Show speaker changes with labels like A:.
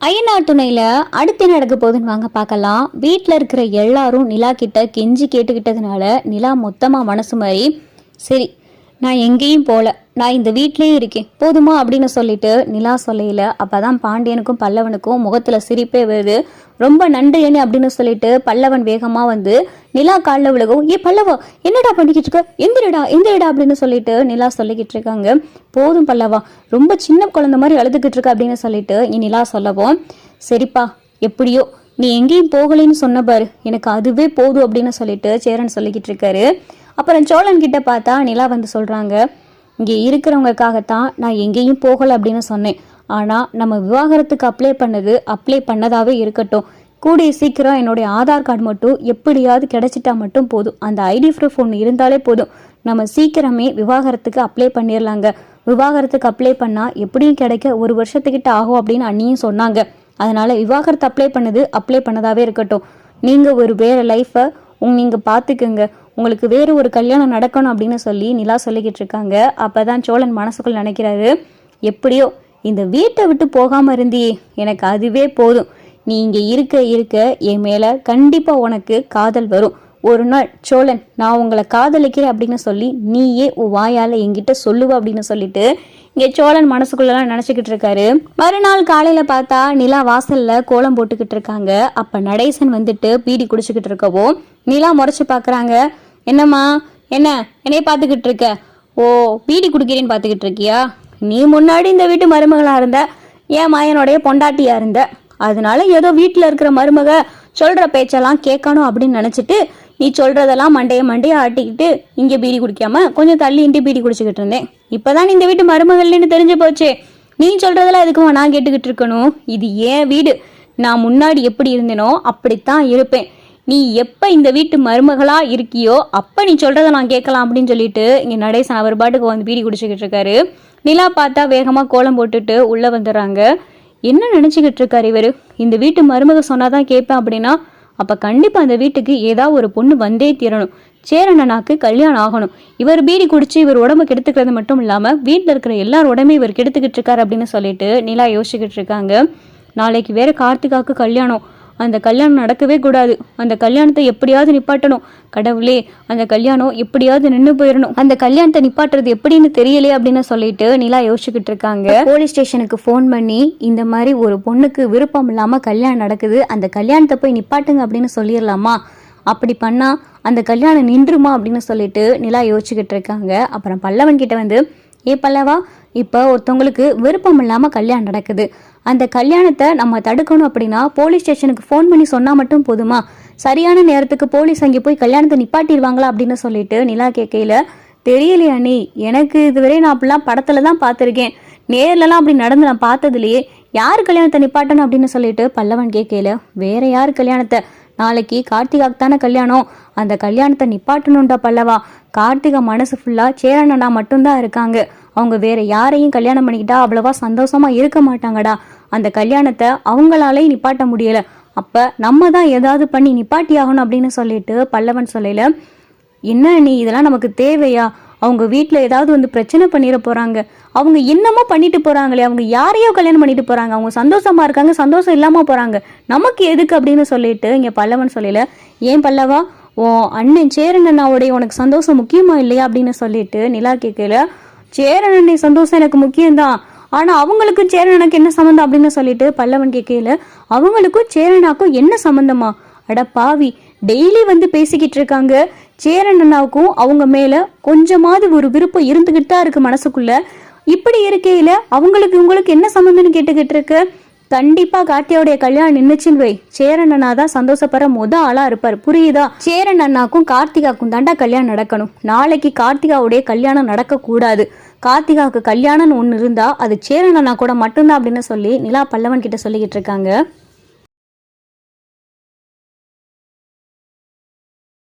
A: அய்யனார் துணையில் அடுத்து என்ன நடக்க போகுதுன்னு வாங்க பார்க்கலாம். வீட்டில் இருக்கிற எல்லாரும் நிலா கிட்ட கெஞ்சி கேட்டுக்கிட்டதுனால நிலா மொத்தமாக மனசு மாதிரி சரி நான் எங்கேயும் போகல நான் இந்த வீட்டிலேயே இருக்கேன். போதுமா? அப்படின்னு சொல்லிட்டு நிலா சொல்லையில அப்பதான் பாண்டியனுக்கும் பல்லவனுக்கும் முகத்தில் சிரிப்பே வருது. ரொம்ப நன்றி அப்படின்னு சொல்லிட்டு பல்லவன் வேகமாக வந்து நிலா காலில் விழுகும் ஏ பல்லவா என்னடா பண்ணிக்கிட்டு இருக்க? எந்திரடா எந்திரடா அப்படின்னு சொல்லிட்டு நிலா சொல்லிக்கிட்டு இருக்காங்க. போதும் பல்லவா ரொம்ப சின்ன குழந்தை மாதிரி அழுதுகிட்டு இருக்க அப்படின்னு சொல்லிட்டு இ நிலா சொல்லவும் சரிப்பா எப்படியோ நீ எங்கேயும் போகலைன்னு சொன்ன பாரு எனக்கு அதுவே போதும் அப்படின்னு சொல்லிட்டு சேரன் சொல்லிக்கிட்டு இருக்காரு. அப்புறம் சோழன் கிட்ட பார்த்தா நிலா வந்து சொல்றாங்க இங்கே இருக்கிறவங்களுக்காகத்தான் நான் எங்கேயும் போகலை அப்படின்னு சொன்னேன். ஆனால் நம்ம விவாகரத்துக்கு அப்ளை பண்ணது அப்ளை பண்ணதாகவே இருக்கட்டும். கூடிய சீக்கிரம் என்னுடைய ஆதார் கார்டு மட்டும் எப்படியாவது கிடைச்சிட்டா மட்டும் போதும். அந்த ஐடி ப்ரூஃப் ஒன்று இருந்தாலே போதும். நம்ம சீக்கிரமே விவாகரத்துக்கு அப்ளை பண்ணிடலாங்க விவாகரத்துக்கு அப்ளை பண்ணால் எப்படியும் கிடைக்க ஒரு வருஷத்துக்கிட்ட ஆகும் அப்படின்னு அண்ணியும் சொன்னாங்க. அதனால விவாகரத்து அப்ளை பண்ணது அப்ளை பண்ணதாவே இருக்கட்டும். நீங்கள் ஒரு வேற லைஃப்பை உங்க நீங்கள் பார்த்துக்குங்க உங்களுக்கு வேறு ஒரு கல்யாணம் நடக்கணும் அப்படின்னு சொல்லி நிலா சொல்லிக்கிட்டு இருக்காங்க. அப்பதான் சோழன் மனசுக்குள் நினைக்கிறாரு. எப்படியோ இந்த வீட்டை விட்டு போகாமல் இருந்தியே. எனக்கு அதுவே போதும். நீ இங்கே இருக்க இருக்க என் மேலே கண்டிப்பாக உனக்கு காதல் வரும். ஒரு நாள் சோழன் நான் உங்களை காதலிக்கிறேன் அப்படின்னு சொல்லி நீயே உன் வாயால் என்கிட்ட சொல்லுவ அப்படின்னு சொல்லிட்டு இங்கே சோழன் மனசுக்குள்ளலாம் நினச்சிக்கிட்டு இருக்காரு. மறுநாள் காலையில் பார்த்தா நிலா வாசலில் கோலம் போட்டுக்கிட்டு இருக்காங்க. அப்போ நடேசன் வந்துட்டு பீடி குடிச்சுக்கிட்டு இருக்கவோ நிலா முறைச்சி பார்க்குறாங்க என்னம்மா என்ன என்னைய பார்த்துக்கிட்டு இருக்க? ஓ பீடி குடிக்கிறேன்னு பார்த்துக்கிட்டு இருக்கியா? நீ முன்னாடி இந்த வீட்டு மருமகளாக இருந்த என் மாயனுடைய பொண்டாட்டியாக இருந்த. அதனால ஏதோ வீட்டில் இருக்கிற மருமக சொல்கிற பேச்செல்லாம் கேட்கணும் அப்படின்னு நினச்சிட்டு நீ சொல்கிறதெல்லாம் மண்டைய மண்டைய ஆட்டிக்கிட்டு இங்கே பீடி குடிக்காம கொஞ்சம் தள்ளி இண்டி பீடி குடிச்சிக்கிட்டு இருந்தேன். இப்போதான் இந்த வீட்டு மருமகள்னு தெரிஞ்சு போச்சே. நீ சொல்கிறதெல்லாம் எதுக்குமா நான் கேட்டுக்கிட்டு இருக்கணும்? இது ஏன் வீடு? நான் முன்னாடி எப்படி இருந்தேனோ அப்படித்தான் இருப்பேன். நீ எப்போ இந்த வீட்டு மருமகளாக இருக்கியோ அப்போ நீ சொல்கிறத நான் கேட்கலாம் அப்படின்னு சொல்லிட்டு இங்கே நடேசன் அவர் பாட்டுக்கு வந்து பீடி குடிச்சிக்கிட்டு இருக்காரு. நிலா பார்த்தா வேகமாக கோலம் போட்டுட்டு உள்ளே வந்துடுறாங்க. என்ன நினச்சிக்கிட்டு இருக்கார் இவர்? இந்த வீட்டு மருமக சொன்னாதான் கேட்பேன் அப்படின்னா அப்போ கண்டிப்பாக அந்த வீட்டுக்கு ஏதாவது ஒரு பொண்ணு வந்தே தீரணும். சேரணனாக்கு கல்யாணம் ஆகணும். இவர் பீடி குடிச்சு இவர் உடம்பு கெடுத்துக்கிறது மட்டும் இல்லாமல் வீட்டில் இருக்கிற எல்லார் உடம்பையும் இவர் கெடுத்துக்கிட்டு இருக்காரு அப்படின்னு சொல்லிட்டு நிலா யோசிச்சுக்கிட்டு இருக்காங்க. நாளைக்கு வேற கார்த்திகாவுக்கு கல்யாணம். அந்த கல்யாணம் நடக்கவே கூடாது. அந்த கல்யாணத்தை எப்படியாவது நிப்பாட்டணும். கடவுளே அந்த கல்யாணம் எப்படியாவது நின்று போயிடணும் அந்த கல்யாணத்தை நிப்பாட்டுறது எப்படின்னு தெரியலையே அப்படின்னு சொல்லிட்டு நிலா யோசிச்சுக்கிட்டு இருக்காங்க. போலீஸ் ஸ்டேஷனுக்கு ஃபோன் பண்ணி இந்த மாதிரி ஒரு பொண்ணுக்கு விருப்பம் இல்லாமல் கல்யாணம் நடக்குது. அந்த கல்யாணத்தை போய் நிப்பாட்டுங்க அப்படின்னு சொல்லிடலாமா அப்படி பண்ணால் அந்த கல்யாணம் நின்றுமா அப்படின்னு சொல்லிட்டு நிலா யோசிச்சுக்கிட்டு இருக்காங்க. அப்புறம் பல்லவன் கிட்ட வந்து ஏ பல்லவா இப்போ ஒருத்தவங்களுக்கு விருப்பம் இல்லாமல் கல்யாணம் நடக்குது. அந்த கல்யாணத்தை நம்ம தடுக்கணும் அப்படின்னா போலீஸ் ஸ்டேஷனுக்கு ஃபோன் பண்ணி சொன்னால் மட்டும் போதுமா? சரியான நேரத்துக்கு போலீஸ் அங்கே போய் கல்யாணத்தை நிப்பாட்டிடுவாங்களா அப்படின்னு சொல்லிட்டு நிலா கேட்கையில தெரியலையா நீ எனக்கு இதுவரை நான் அப்படிலாம் படத்தில் தான் பார்த்துருக்கேன். நேர்லலாம் அப்படி நடந்து நான் பார்த்ததுலையே யார் கல்யாணத்தை நிப்பாட்டணும் அப்படின்னு சொல்லிட்டு பல்லவன் கேட்கையில வேற யார் கல்யாணத்தை? நாளைக்கு கார்த்திகாக்கு தானே கல்யாணம். அந்த கல்யாணத்தை நிப்பாட்டணும்டா பல்லவா. கார்த்திகா மனசு ஃபுல்லாக சேரண்ணா மட்டும்தான் இருக்காங்க. அவங்க வேற யாரையும் கல்யாணம் பண்ணிக்கிட்டா அவ்வளவா சந்தோஷமா இருக்க மாட்டாங்கடா. அந்த கல்யாணத்தை அவங்களாலே நிப்பாட்ட முடியல. அப்ப நம்ம தான் ஏதாவது பண்ணி நிப்பாட்டி ஆகணும் அப்படின்னு சொல்லிட்டு பல்லவன் சொல்லல. என்ன நீ இதெல்லாம் நமக்கு தேவையா? அவங்க வீட்டில் ஏதாவது வந்து பிரச்சனை பண்ணிட போறாங்க. அவங்க என்னமோ பண்ணிட்டு போறாங்களே அவங்க யாரையோ கல்யாணம் பண்ணிட்டு போறாங்க. அவங்க சந்தோஷமா இருக்காங்க சந்தோஷம் இல்லாம போறாங்க. நமக்கு எதுக்கு அப்படின்னு சொல்லிட்டு இங்க பல்லவன் சொல்லல. ஏன் பல்லவா? உன் அண்ணன் சேரன் அண்ணாவுடைய உனக்கு சந்தோஷம் முக்கியமா இல்லையா அப்படின்னு சொல்லிட்டு நிலா கேட்கல. சேரன் சந்தோஷம் எனக்கு முக்கியம்தான். ஆனா அவங்களுக்கும் சேரனுக்கு என்ன சம்மந்தம் அப்படின்னு சொல்லிட்டு பல்லவன் கேட்கல அவங்களுக்கும் சேரனாக்கும் என்ன சம்மந்தமா அட பாவி டெய்லி வந்து பேசிக்கிட்டு இருக்காங்க. சேரன் அண்ணாவுக்கும் அவங்க மேல கொஞ்சமாவது ஒரு விருப்பம் இருந்துகிட்டு தான் இருக்கு மனசுக்குள்ள. இப்படி இருக்கையில அவங்களுக்கு உங்களுக்கு என்ன சம்மந்தம்னு கேட்டுக்கிட்டு இருக்கு? கண்டிப்பா கார்த்தியாவுடைய கல்யாணம் நின்னுச்சுன்னு வை. சேரன் அண்ணா தான் சந்தோஷப்படுற முத ஆளா இருப்பார். புரியுதா? சேரன் அண்ணாக்கும் கார்த்திகாக்கும் தாண்டா கல்யாணம் நடக்கணும். நாளைக்கு கார்த்திகாவுடைய கல்யாணம் நடக்க கூடாது கார்த்திகாவுக்கு கல்யாணம்னு ஒன்று இருந்தா அது சேரன் அண்ணா கூட மட்டும்தான் அப்படின்னு சொல்லி நிலா பல்லவன் கிட்ட சொல்லிக்கிட்டு இருக்காங்க.